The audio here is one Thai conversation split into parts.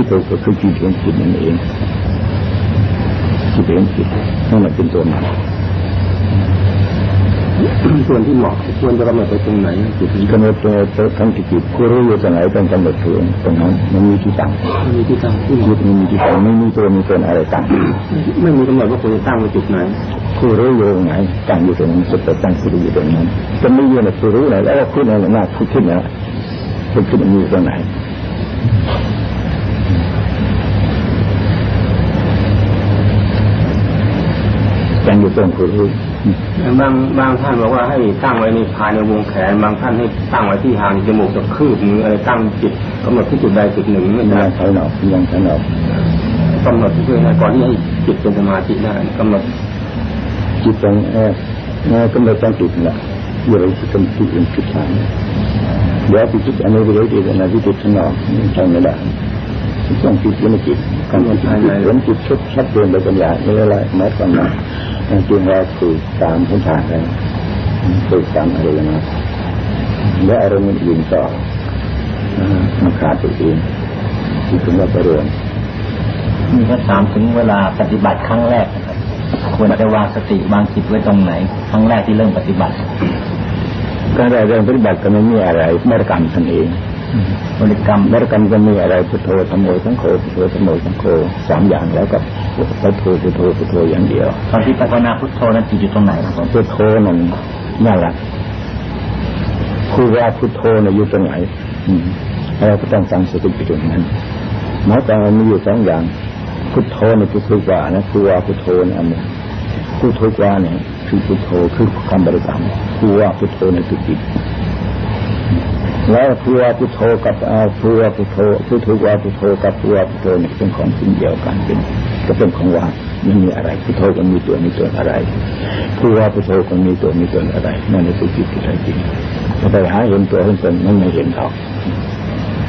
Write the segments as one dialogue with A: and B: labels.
A: ที่ถูกก็คือจิตเห็นจิตนั่นเองจิตเห็นจิตนั่นแหละเป็นตัวมัน
B: ส่วนที่เหมาะควรจะกำหนดไปตรงไหนจุดนี้
A: กำหนดตัวทั้งที่จิตผู้รู้อยู่ตรงไหนต้องกำหนดตัวตรงนั้นมันมีที่ตั้ง
B: ไม่มีที่ตั้งที่
A: จิตมันมีที่ตั้งไม่มีตัวมีตนอะไรตั้ง
B: ไม่มีกำหนดว่าควรจะตั้งไว้จุดไหน
A: ผู้รู้อยู่ตรงไหนตั้งอยู่ตรงนั้นสุดแต่ตั้งผู้รู้อยู่ตรงนั้นจะไม่อยู่ในผู้รู้ไหนแล้วก็พูดในหน้าพูดขึ้นนะพูดขึ้นมันอยู่ตรงไหน ตั้งอยู่ตรงผู้รู้
B: บางบางท่านบอกว่าให้ตั้งไว้ในภายในวงแขน บางท่านให้ตั้งไว้ที่หางจมูกกับคืบมืออะไรตั้งจิตกำหนดที่จุดใดจุดหนึ่งไม่
A: ยั
B: ได้
A: งภายนอกยังภายนอก
B: กำหนดที่ด้วยนะก่อนที่ให้จิตเป็นสมาธิได้กำหนด
A: จิตตรงเออเออกำหนดตั้งจิตนะอย่าไปคิดกันที่อื่นคิดทางเดี๋ยวไปคิดอันนี้ไปเลยดีแต่นะที่จิตข้างนอกใช่ไม่ได้ ต้องจิตอยู่ในจิตการจิตภายในเห็นจิตชัดชัดเจนโดยปัญญาไม่อะไรหมายความว่าจริงเราคือตามพื้นฐานแล้วคือตามอะไรนะและอารมณ์อื่นต่อมันขาดตัวเองที่ถึงว่าประเรียน
C: นี่ก็ถามถึงเวลาปฏิบัติครั้งแรกนะครับควรจะวางสติวางจิตไว้ตรงไหน ครั้งแรกที่เริ่มปฏิบัติ
A: การเรื่องปฏิบัติก็ไม่มีอะไรมรรคกรรมท่านเอง
C: บริกรรม
A: มรรคกรรมก็มีอะไรพุทโธธรรมโมสังโฆพุทโธธรรมโมสังโฆสามอย่างแล้วกับพุทโธพุทโธพุทโธอย่างเดียว
C: ตอนที่ภาวนาพุทโธนั้นจิตอยู่ตรงไหนครับผม
A: พุทโธนั่นน่ารักคือว่าพุทโธน่ะอยู่ตรงไหนอืมเราก็ต้องตั้งสติอยู่ตรงนั้นหมายความว่ามีอยู่สองอย่างพุทโธนี่คือคือว่านะคือว่าพุทโธนี่อันหนี้พุทโธกว่าเนี่ยคือพุทโธคือคำบริกรรมคือว่าพุทโธนี่คือจิต แล้วผู้ว่าพุทโธกับผู้ว่าพุทโธผู้ถูกว่าพุทโธกับผู้ว่าพุทโธเนี่ยเป็นของสิ่งเดียวกันเป็นก็เป็นของว่าไม่มีอะไรพุทโธก็มีตัวมีตนอะไรผู้ว่าพุทโธก็มีตัวมีตนอะไรนั่นคือจิตที่แท้จริงถ้าไปหาเห็นตัวเห็นตนมันไม่เห็นหรอก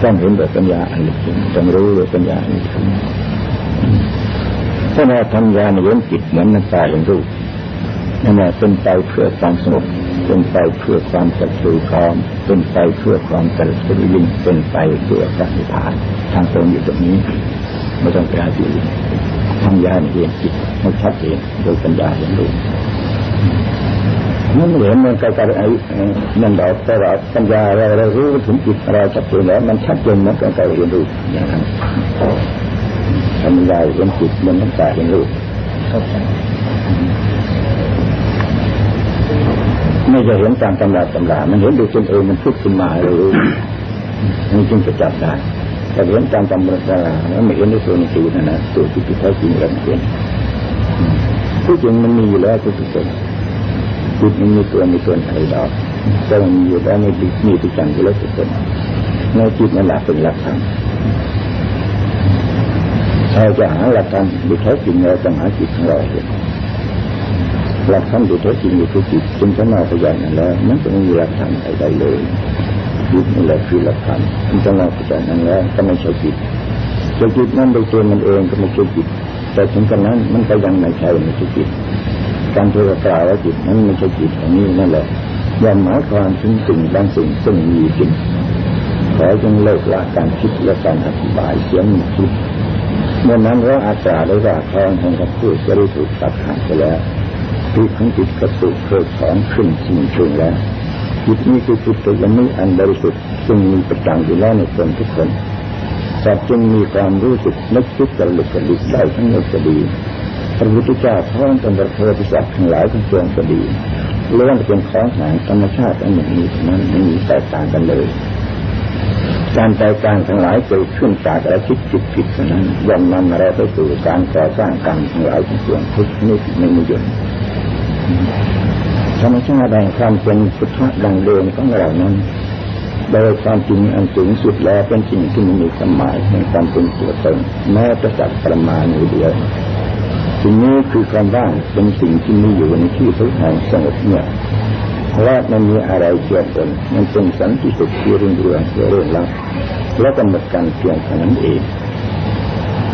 A: ต้องเห็นด้วยปัญญาอันลึกซึ้งต้องรู้ด้วยปัญญาอันลึกซึ้งถ้าเราทำญาณเห็นจิตเหมือนน้ำตาเห็นรูปนั่นแหละเป็นไปเพื่อความสงบ เป็นไปเพื่อความสัตย์พร้อมเป็นไปเพื่อความกระสุริลิงเป็นไปเพื่อพระนิพพานทางตรงอยู่ตรงนี้ไม่ต้องไปหาที่อื่นทำยาเห็นจิตมันชัดเจนโดยปัญญาเห็นรูปมันเห็นมันกระไอ้นั่นเราแต่เราปัญญาเราเรารู้ถึงจิตเราชัดเจนแล้วมันชัดเจนมันก็กระเห็นรูปอย่างนั้นทำยาเห็นจิตมันต้องการเห็นรูป ไม่จะเห็นตามตำราตำรา มันเห็นดูจนเองมันพูดขึ้นมาเรารู้มันจึงจะจับได้แต่เห็นตามตำราตำราแล้วไม่เห็นในส่วนตัวนั่นนะตัวที่แท้จริงเราไม่เห็นผู้จริงมันมีอยู่แล้วทุกคนจิตมันมีตัวมีตนอะไรดอกแต่มันมีอยู่แล้วไม่มีที่จังอยู่แล้วทุกคนในจิตนั่นแหละเป็นหลักธรรมเราจะหาหลักธรรมที่แท้จริงเราต้องหาจิตของเราเห็น หลักธรรมที่แท้จริงอยู่ที่จิตจึงจะมาพยานนั้นแล้วมันจะไม่มีหลักธรรมใดๆเลยจิตนี่แหละคือหลักธรรมมันจะมาพยานนั้นแล้วก็ไม่ใช่จิตจะจิตนั้นโดยตัวมันเองก็ไม่ใช่จิตแต่ถึงกันนั้นมันก็ยังไม่ใช่ไม่ใช่จิตการที่เรากล่าวว่าจิตนั้นไม่ใช่จิตอันนี้นั่นแหละย่อมหมายความถึงสิ่งบางสิ่งซึ่งมีจริงขอจงเลิกละการคิดและการอธิบายเสียงคิดเมื่อนั้นเราอาจารย์ได้ว่าทองแห่งกับพูดจะได้ถูกตัดขาดไปแล้ว จิตของจิตกระตุกเพิกถอนขึ้นสิ่งชุนแล้วจิตนี้คือจิตตัวยังไม่อันบริสุทธิ์ซึ่งมีประจังอยู่แล้วในคนทุกคนแต่จึงมีความรู้สึกนึกคิดกระลุกกระดิกได้ทั้งหมดก็ดีพระพุทธเจ้าท้องเป็นประพธิสัตว์ทั้งหลายทั้งปวงก็ดีล้วนเป็นของแห่งธรรมชาติอันหนึ่งนี้เท่านั้นไม่มีแตกต่างกันเลย การใจกลางทั้งหลายเกิดขึ้นจากอะไรคิดผิดผิดๆนั้นย่อมนำเราไปสู่การก่อสร้างกรรมทั้งหลายทั้งปวงทุกนิดไม่มีหยุด ธรรมชาติแห่งความเป็นพุทธะดังเดิมของเรานั้นโดยความจริงอันสูงสุดแล้วเป็นสิ่งที่ม่มีสมายในความเป็นตัวตนแม้ประจักประมาณอยู่เดียวสิ่งนี้คือความว่างเป็นสิ่งที่มีอยู่ในที่ทุกแห่งสงบเงียและไม่มีอะไรเกี่ยวกันมันเป็นสันติสุขที่เรื่องเรื่องเรื่องลับและกำหนดการเพียงเท่านั้นเอง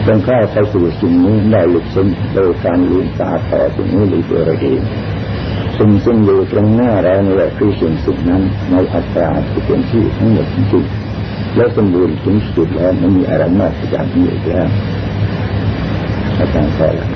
A: เป็นข้าไปสู่สิ่งนี้ได้หลุดซึ้นโดยการลืมตาต่อสิ่งนี้หรือตัวเราเองสิ่งซึ่งอยู่ตรงหน้าเราเนี่ยคือสิ่งสิ่งนั้นในอัตราที่เป็นที่ทั้งหมดจริงและสมบูรณ์ถึงสุดแล้วไม่มีอะไรมากจากนี้อีกแล้วอาจารย์ก็แล้ว